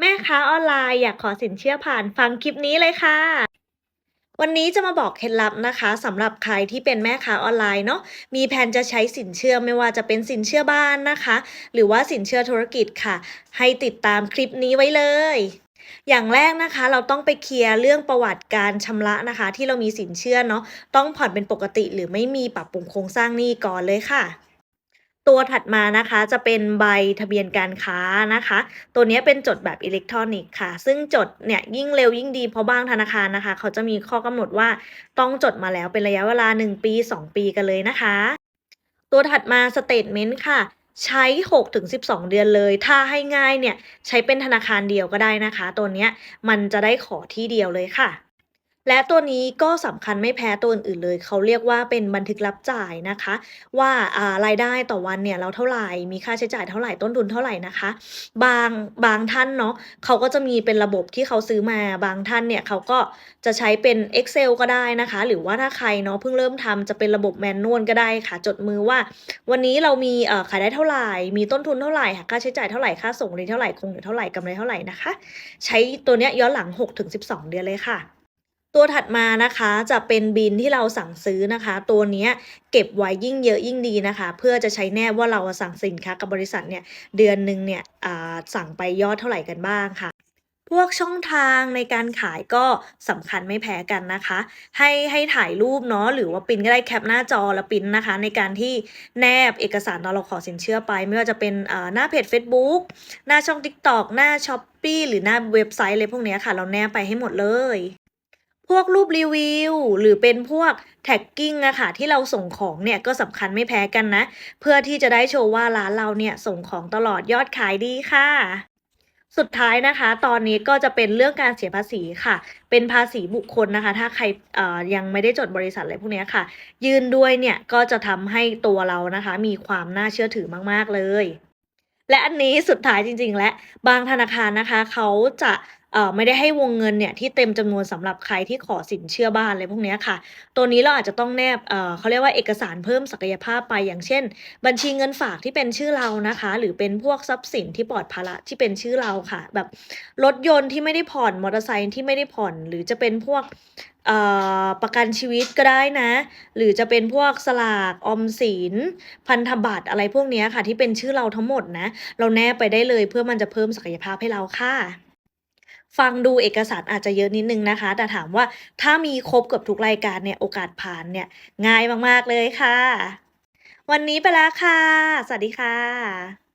แม่ค้าออนไลน์อยากขอสินเชื่อผ่านฟังคลิปนี้เลยค่ะ วันนี้จะมาบอกเคล็ดลับนะคะสำหรับใครที่เป็นแม่ค้าออนไลน์เนาะมีแผนจะใช้สินเชื่อไม่ว่าจะเป็นสินเชื่อบ้านนะคะ หรือว่าสินเชื่อธุรกิจค่ะ ให้ติดตามคลิปนี้ไว้เลยอย่างแรกนะคะเราต้องไปเคลียร์เรื่องประวัติการชำระนะคะ ที่เรามีสินเชื่อเนาะต้องผ่อนเป็นปกติหรือไม่มีปรับปรุงโครงสร้างหนี้ก่อนเลยค่ะ ตัวถัดมานะคะจะเป็นใบทะเบียนการค้านะคะ ตัวนี้เป็นจดแบบอิเล็กทรอนิกส์ค่ะ ซึ่งจดเนี่ยยิ่งเร็วยิ่งดีเพราะบางธนาคารนะคะ เขาจะมีข้อกำหนดว่าต้องจดมาแล้วเป็นระยะเวลา 1 ปี 2 ปีกันเลยนะคะ ตัวถัดมาสเตทเมนต์ค่ะใช้ 6-12 เดือนเลย ถ้าให้ง่ายเนี่ย ใช้เป็นธนาคารเดียวก็ได้นะคะ ตัวเนี้ยมันจะได้ขอที่เดียวเลยค่ะ และตัวนี้ก็สำคัญไม่แพ้ตัวอื่นๆเลย เขาเรียกว่าเป็นบันทึกรับจ่ายนะคะ ว่าารายได้ต่อวันเนี่ยเราเท่าไหร่ มีค่าใช้จ่ายเท่าไหร่ต้นทุนเท่าไหร่นะคะ บางบางท่านเนาะเขาก็จะมีเป็นระบบที่เขาซื้อมาบางท่านเนี่ยเขาก็จะใช้เป็น Excel ก็ได้นะคะ หรือว่าถ้าใครเนาะเพิ่งเริ่มทำจะเป็นระบบแมนนวลก็ได้ค่ะ จดมือว่า วันนี้เรามีขายได้เท่าไหร่ มีต้นทุนเท่าไหร่หักค่าใช้จ่ายเท่าไหร่ค่าส่งเลยเท่าไหร่คงเหลือเท่าไหร่กำไรเท่าไหร่นะคะ ใช้ตัวเนี้ยย้อนหลัง 6-12 เดือนเลยค่ะ ตัวถัดมานะคะจะเป็นบิลที่เราสั่งซื้อนะคะ ตัวนี้เก็บไว้ยิ่งเยอะยิ่งดีนะคะ เพื่อจะใช้แนบว่าเราสั่งสินค้ากับบริษัทเนี่ยเดือนหนึ่งเนี่ยสั่งไปยอดเท่าไหร่กันบ้างค่ะ พวกช่องทางในการขายก็สำคัญไม่แพ้กันนะคะ ให้ให้ถ่ายรูปเนาะหรือว่าปิ้นก็ได้แคปหน้าจอแล้วปิ้นนะคะ ในการที่แนบเอกสารตอนเราขอสินเชื่อไป ไม่ว่าจะเป็นหน้าเพจ Facebook หน้าช่อง TikTok หน้า s h อ p e e หรือหน้าเว็บไซต์อะไรพวกนี้ค่ะ เราแนบไปให้หมดเลย พวกรูปรีวิว หรือเป็นพวกแท็กกิ้งอะค่ะที่เราส่งของเนี่ยก็สำคัญไม่แพ้กันนะ เพื่อที่จะได้โชว์ว่าร้านเราเนี่ยส่งของตลอดยอดขายดีค่ะสุดท้ายนะคะ ตอนนี้ก็จะเป็นเรื่องการเสียภาษีค่ะ เป็นภาษีบุคคลนะคะ ถ้าใครยังไม่ได้จดบริษัทอะไรพวกนี้ค่ะ ยืนด้วยเนี่ยก็จะทำให้ตัวเรานะคะ มีความน่าเชื่อถือมาก ๆ เลย และอันนี้สุดท้ายจริง ๆ และบางธนาคารนะคะเขาจะเอ่อไม่ได้ให้วงเงินเนี่ยที่เต็มจำนวนสำหรับใครที่ขอสินเชื่อบ้านอะไรพวกนี้ค่ะ ตัวนี้เราอาจจะต้องแนบเอ่อเขาเรียกว่าเอกสารเพิ่มศักยภาพไปอย่างเช่น บัญชีเงินฝากที่เป็นชื่อเรานะคะ หรือเป็นพวกทรัพย์สินที่ปลอดภาระที่เป็นชื่อเราค่ะ แบบรถยนต์ที่ไม่ได้ผ่อนมอเตอร์ไซค์ที่ไม่ได้ผ่อน หรือจะเป็นพวก ประกันชีวิตก็ได้นะ หรือจะเป็นพวกสลากออมสิน พันธบัตรอะไรพวกนี้ค่ะ ที่เป็นชื่อเราทั้งหมดนะ เราแนบไปได้เลยเพื่อมันจะเพิ่มศักยภาพให้เราค่ะฟังดูเอกสารอาจจะเยอะนิดนึงนะคะ แต่ถามว่าถ้ามีครบเกือบทุกรายการเนี่ยโอกาสผ่านเนี่ยง่ายมาก ๆ เลยค่ะ วันนี้ไปแล้วค่ะ สวัสดีค่ะ